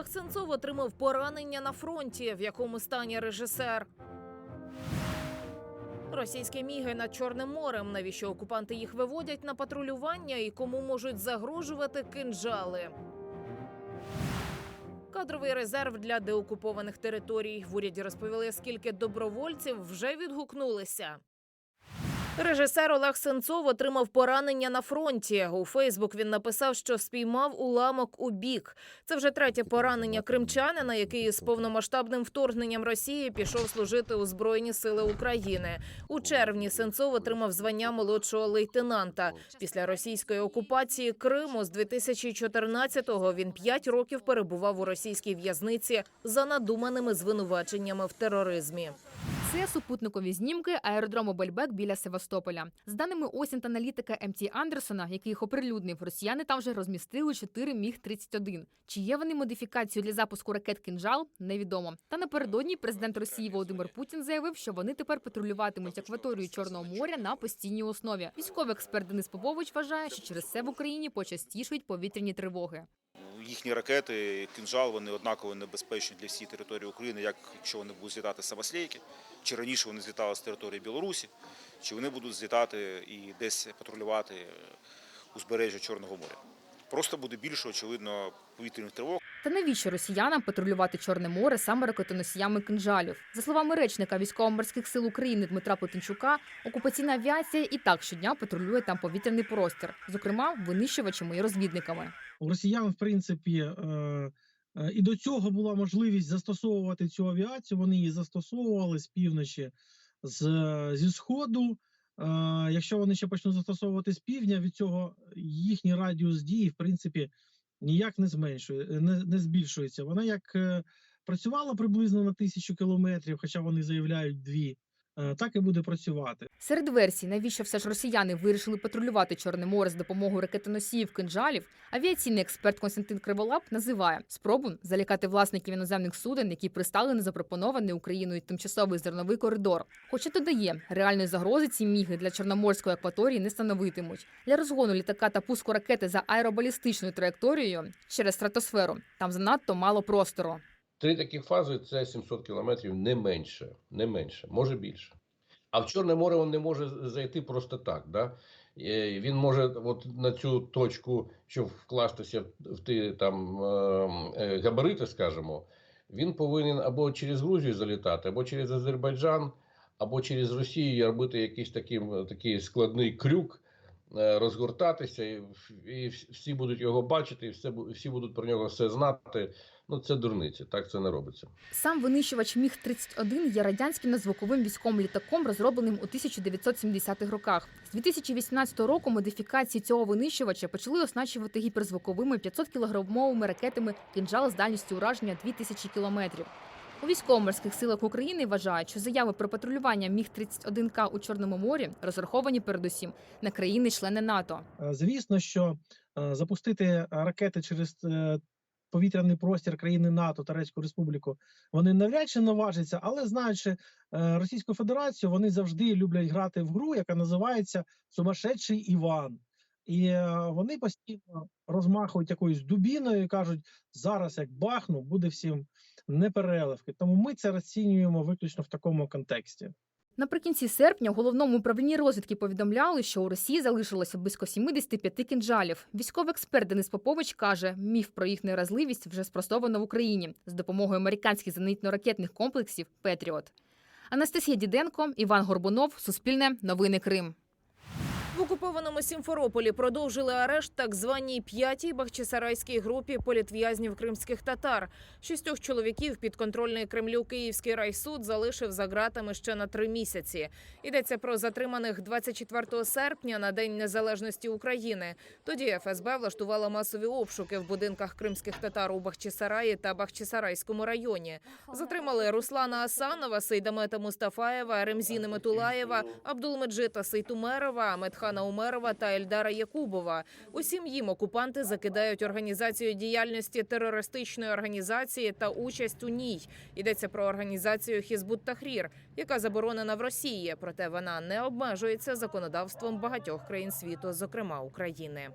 Олег Сенцов отримав поранення на фронті, в якому стані режисер. Російські міги над Чорним морем. Навіщо окупанти їх виводять на патрулювання і кому можуть загрожувати кинджали? Кадровий резерв для деокупованих територій. В уряді розповіли, скільки добровольців вже відгукнулися. Режисер Олег Сенцов отримав поранення на фронті. У Фейсбук він написав, що спіймав уламок у бік. Це вже третє поранення кримчанина, який з повномасштабним вторгненням Росії пішов служити у Збройні Сили України. У червні Сенцов отримав звання молодшого лейтенанта. Після російської окупації Криму з 2014-го він п'ять років перебував у російській в'язниці за надуманими звинуваченнями в тероризмі. Це супутникові знімки аеродрому Бельбек біля Севастополя. За даними осінт-аналітика МТ Андерсона, який їх оприлюднив, росіяни там вже розмістили 4 міг 31 Чи є вони модифікацією для запуску ракет «Кинжал» – невідомо. Та напередодні президент Росії Володимир Путін заявив, що вони тепер патрулюватимуть акваторію Чорного моря на постійній основі. Військовий експерт Денис Попович вважає, що через це в Україні почастішують повітряні тривоги. Їхні ракети, кінжал, вони однаково небезпечні для всієї території України, як якщо вони будуть злітати з чи раніше вони злітали з території Білорусі, чи вони будуть злітати і десь патрулювати узбережжя Чорного моря. Просто буде більше, очевидно, повітряних тривог. Та навіщо росіянам патрулювати Чорне море саме ракетоносіями кинжалів? За словами речника військово-морських сил України Дмитра Плетенчука, окупаційна авіація і так щодня патрулює там повітряний простір, зокрема винищувачами і розвідниками. У росіян, в принципі, е, е, і до цього була можливість застосовувати цю авіацію. Вони її застосовували з півночі, з, зі сходу. Е, Якщо вони ще почнуть застосовувати з півдня, від цього їхній радіус дії, в принципі, ніяк не зменшує, не, не збільшується. Вона як працювала приблизно на тисячу кілометрів, хоча вони заявляють дві, так і буде працювати. Серед версій, навіщо все ж росіяни вирішили патрулювати Чорне море з допомогою ракетоносіїв кинжалів, авіаційний експерт Константин Криволап називає спробу залякати власників іноземних суден, які пристали на запропонований Україною тимчасовий зерновий коридор. Хоча додає, реальної загрози ці міги для чорноморської акваторії не становитимуть. Для розгону літака та пуску ракети за аеробалістичною траєкторією через стратосферу там занадто мало простору. Три такі фази це 700 кілометрів, не менше, не менше, може більше. А в Чорне море він не може зайти просто так. Да? Е, Він може от на цю точку, щоб вкластися в ті там е, е, габарити, скажімо, він повинен або через Грузію залітати, або через Азербайджан, або через Росію робити якийсь такий, такий складний крюк, е, розгортатися, і, і всі будуть його бачити, і все, всі будуть про нього все знати. Ну, це дурниці, так це не робиться. Сам винищувач міг 31 є радянським надзвуковим військовим літаком, розробленим у 1970-х роках. З 2018 року модифікації цього винищувача почали оснащувати гіперзвуковими 500 кілограмовими ракетами «Кинжал» з дальністю ураження 2000 кілометрів. У військово-морських силах України вважають, що заяви про патрулювання міг 31 к у Чорному морі розраховані передусім на країни-члени НАТО. Е, Звісно, що е, запустити ракети через е, повітряний простір країни НАТО Турецьку Республіку вони навряд чи наважаться, але знаючи е, Російську Федерацію, вони завжди люблять грати в гру, яка називається Сумасшедший Іван. І е, вони постійно розмахують якоюсь дубіною і кажуть: зараз як бахну, буде всім непереливки. Тому ми це розцінюємо виключно в такому контексті. Наприкінці серпня в головному управлінні розвідки повідомляли, що у Росії залишилося близько 75 кінжалів. Військовий експерт Денис Попович каже, міф про їх неразливість вже спростовано в Україні з допомогою американських зенітно-ракетних комплексів Петріот. Анастасія Діденко, Іван Горбунов, Суспільне, Новини Крим. В окупованому Сімферополі продовжили арешт так званій п'ятій бахчисарайській групі політв'язнів кримських татар. Шістьох чоловіків підконтрольний Кремлю Київський райсуд залишив за ґратами ще на три місяці. Йдеться про затриманих 24 серпня на День Незалежності України. Тоді ФСБ влаштувала масові обшуки в будинках кримських татар у Бахчисараї та Бахчисарайському районі. Затримали Руслана Асанова, Сейдамета Мустафаєва, Ремзіни Метулаєва, Абдулмеджита Сейтумерова, Медхана Умерова та Ельдара Якубова. Усім їм окупанти закидають організацію діяльності терористичної організації та участь у ній. Йдеться про організацію Хізбут Тахрір, яка заборонена в Росії, проте вона не обмежується законодавством багатьох країн світу, зокрема України.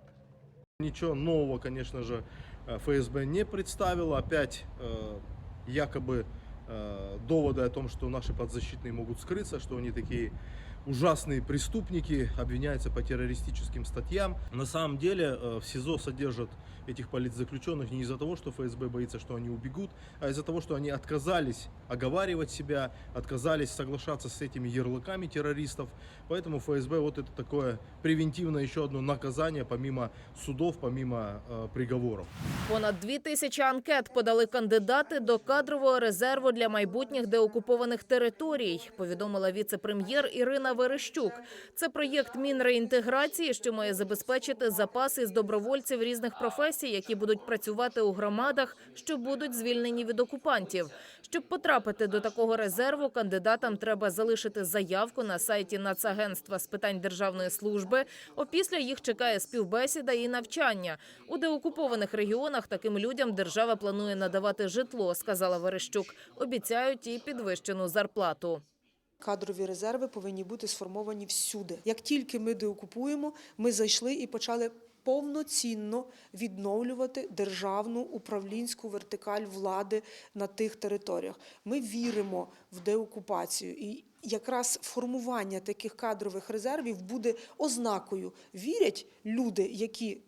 Ничего нового, конечно же, э, ФСБ не представило. Опять э, якобы э, доводы о том, что наши подзащитные могут скрыться, что они такие ужасные преступники, обвиняются по террористическим статьям. На самом деле э, в СИЗО содержат этих политзаключенных не из-за того, что ФСБ боится, что они убегут, а из-за того, что они отказались оговаривать себя, отказались соглашаться с этими ярлыками террористов. Поэтому ФСБ вот это такое превентивное еще одно наказание, помимо судов, помимо э, приговоров. Понад дві тисячі анкет подали кандидати до кадрового резерву для майбутніх деокупованих територій, повідомила віце-прем'єр Ірина Верещук. Це проєкт мінреінтеграції, що має забезпечити запас із добровольців різних професій, які будуть працювати у громадах, що будуть звільнені від окупантів. Щоб потрапити до такого резерву, кандидатам треба залишити заявку на сайті Нацагентства з питань державної служби. Опісля їх чекає співбесіда і навчання. У деокупованих регіонах таким людям держава планує надавати житло, сказала Верещук. Обіцяють і підвищену зарплату. Кадрові резерви повинні бути сформовані всюди. Як тільки ми деокупуємо, ми зайшли і почали повноцінно відновлювати державну управлінську вертикаль влади на тих територіях. Ми віримо в деокупацію і. Якраз формування таких кадрових резервів буде ознакою. Вірять люди, які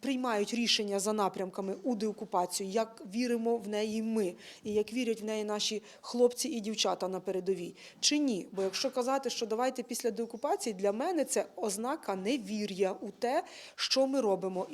приймають рішення за напрямками у деокупацію, як віримо в неї ми, і як вірять в неї наші хлопці і дівчата на передовій, чи ні? Бо якщо казати, що давайте після деокупації, для мене це ознака невір'я у те, що ми робимо.